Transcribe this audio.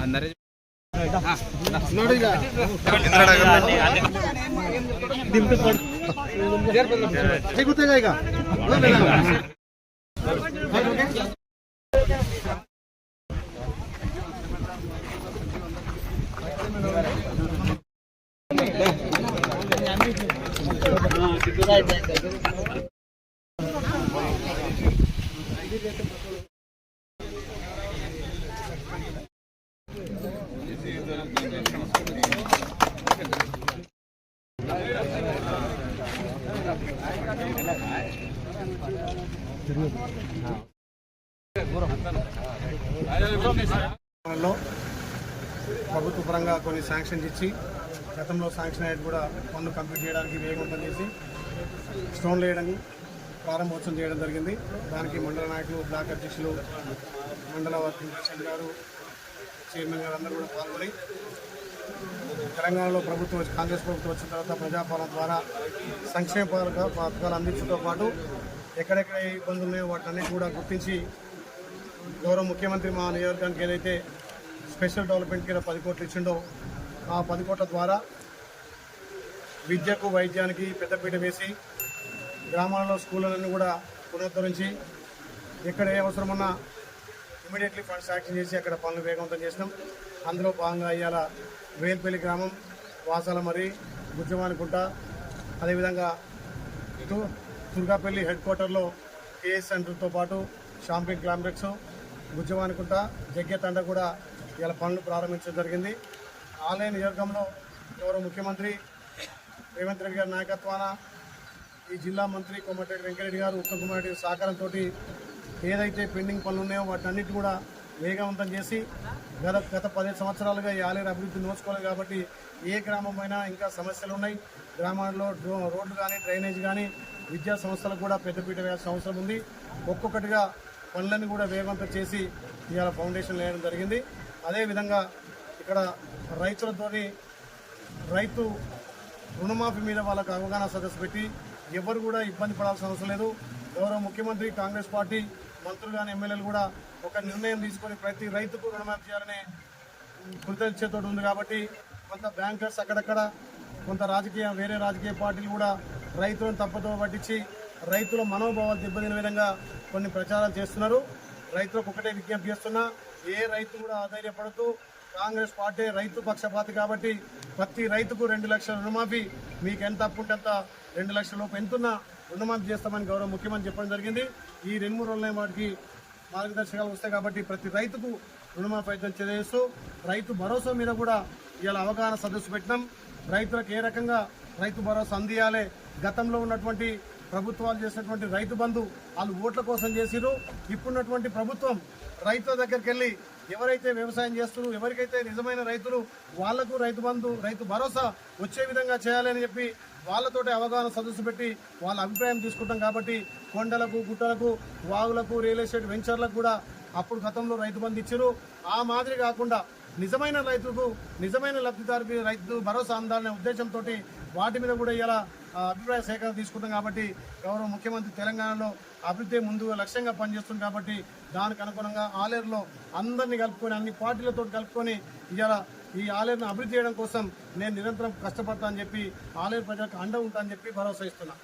అందరూ లో ప్రభుత్వ పరంగా కొన్ని శాంక్షన్స్ ఇచ్చి గతంలో శాంక్షన్ అయ్యేది కూడా పన్ను కంప్లీట్ చేయడానికి వేగవంతం చేసి స్టోన్లు వేయడం ప్రారంభోత్సవం చేయడం జరిగింది. దానికి మండల నాయకులు బ్లాక్ అధ్యక్షులు మండల వర్కింగ్ ప్రెసిడెంట్ గారు చైర్మన్ గారు అందరూ కూడా పాల్గొని తెలంగాణలో ప్రభుత్వం వచ్చి- కాంగ్రెస్ ప్రభుత్వం వచ్చిన తర్వాత ప్రజాపాలన ద్వారా సంక్షేమ పథకాలు అందించడంతో పాటు ఎక్కడెక్కడ ఏ ఇబ్బందులు ఉన్నాయో వాటన్నిటి కూడా గుర్తించి గౌరవ ముఖ్యమంత్రి మా నియోజకవర్గానికి ఏదైతే స్పెషల్ డెవలప్మెంట్ కింద పది కోట్లు ఇచ్చిండో ఆ పది కోట్ల ద్వారా విద్యకు వైద్యానికి పెద్దపీట వేసి గ్రామాలలో స్కూళ్ళన్నీ కూడా పునరుద్ధరించి ఎక్కడ ఏ అవసరమన్నా ఇమీడియట్లీ ఫండ్స్ యాక్షన్ చేసి అక్కడ పనులు వేగవంతం చేసినాం. అందులో భాగంగా ఇవాళ వేల్పల్లి గ్రామం వాసాల మరి గుజ్జమానికుంట అదేవిధంగా ఇటు దుర్గాపల్లి హెడ్ క్వార్టర్లో కేఎస్ సెంటర్తో పాటు షాంపింగ్ క్లాంప్లెక్స్ గుజ్జమానికుంట జగ్గే తండ కూడా ఇలా పనులు ప్రారంభించడం జరిగింది. ఆలయ నియోజకంలో గౌరవ ముఖ్యమంత్రి రేవంత్ రెడ్డి గారి నాయకత్వాన ఈ జిల్లా మంత్రి కోమటిరెడ్డి వెంకరెడ్డి గారు ఉత్తమ్ కుమార్ రెడ్డి సహకారంతో ఏదైతే పెండింగ్ పనులు ఉన్నాయో వాటన్నిటి కూడా వేగవంతం చేసి గత గత పదిహేను సంవత్సరాలుగా ఈ ఆలయ అభివృద్ధి నోచుకోలేదు కాబట్టి ఏ గ్రామం అయినా ఇంకా సమస్యలు ఉన్నాయి గ్రామాల్లో డ్రో- రోడ్లు కానీ డ్రైనేజ్ కానీ విద్యా సంస్థలకు కూడా పెద్దపీట వేయాల్సిన అవసరం ఉంది. ఒక్కొక్కటిగా పనులన్నీ కూడా వేగవంతం చేసి ఇవాళ ఫౌండేషన్ వేయడం జరిగింది. అదేవిధంగా ఇక్కడ రైతులతోని రైతు రుణమాఫీ మీద వాళ్ళకు అవగాహన సదస్సు పెట్టి ఎవరు కూడా ఇబ్బంది పడాల్సిన అవసరం లేదు. గౌరవ ముఖ్యమంత్రి కాంగ్రెస్ పార్టీ మంత్రులు కానీ ఎమ్మెల్యేలు కూడా ఒక నిర్ణయం తీసుకొని ప్రతి రైతుకు రుణమాఫీ చేయాలనే కృతజ్ఞతతో ఉంది కాబట్టి కొంత బ్యాంకర్స్ అక్కడక్కడ కొంత రాజకీయ వేరే రాజకీయ పార్టీలు కూడా రైతులను తప్పుతో పట్టించి రైతుల మనోభావాలు దెబ్బతిన విధంగా కొన్ని ప్రచారాలు చేస్తున్నారు. రైతులకు ఒకటే విజ్ఞప్తి చేస్తున్నా ఏ రైతు కూడా ఆధైర్యపడుతూ కాంగ్రెస్ పార్టీ రైతు పక్షపాతి కాబట్టి ప్రతి రైతుకు రెండు లక్షల రుణమాఫీ మీకు ఎంత అప్పు అంత రెండు లక్షల లోపు ఎంతున్నా రుణమాఫీ చేస్తామని గౌరవ ముఖ్యమంత్రి చెప్పడం జరిగింది. ఈ రెండు మూడు రోజులైన వాటికి మార్గదర్శకాలు వస్తాయి కాబట్టి ప్రతి రైతుకు రుణమాఫీ అయితే చేస్తూ రైతు భరోసా మీద కూడా ఇలా అవగాహన సదస్సు పెట్టినాం. రైతులకు ఏ రకంగా రైతు భరోసా అందియాలి? గతంలో ఉన్నటువంటి ప్రభుత్వాలు చేసినటువంటి రైతు బంధు వాళ్ళు ఓట్ల కోసం చేసిరు ఇప్పుడున్నటువంటి ప్రభుత్వం రైతుల దగ్గరికి వెళ్ళి ఎవరైతే వ్యవసాయం చేస్తున్నారు ఎవరికైతే నిజమైన రైతులు వాళ్ళకు రైతు బంధు రైతు భరోసా వచ్చే విధంగా చేయాలని చెప్పి వాళ్ళతోటి అవగాహన సదస్సు పెట్టి వాళ్ళ అభిప్రాయం తీసుకుంటాం కాబట్టి కొండలకు గుట్టలకు వాగులకు రియల్ ఎస్టేట్ వెంచర్లకు కూడా అప్పుడు గతంలో రైతు బంధు ఇచ్చారు. ఆ మాదిరి కాకుండా నిజమైన రైతుకు నిజమైన లబ్ధిదారుకి రైతు భరోసా అందాలనే ఉద్దేశంతో వాటి మీద కూడా ఇలా అభిప్రాయ సేకరణ తీసుకుంటాం కాబట్టి గౌరవ ముఖ్యమంత్రి తెలంగాణలో అభివృద్ధి ముందు లక్ష్యంగా పనిచేస్తుంది కాబట్టి దానికి అనుగుణంగా ఆలేరులో అందరినీ కలుపుకొని అన్ని పార్టీలతో కలుపుకొని ఇవాళ ఈ ఆలయాన్ని అభివృద్ధి చేయడం కోసం నేను నిరంతరం కష్టపడతానని చెప్పి ఆలయ ప్రజలకు అండ ఉంటానని చెప్పి భరోసా ఇస్తున్నా.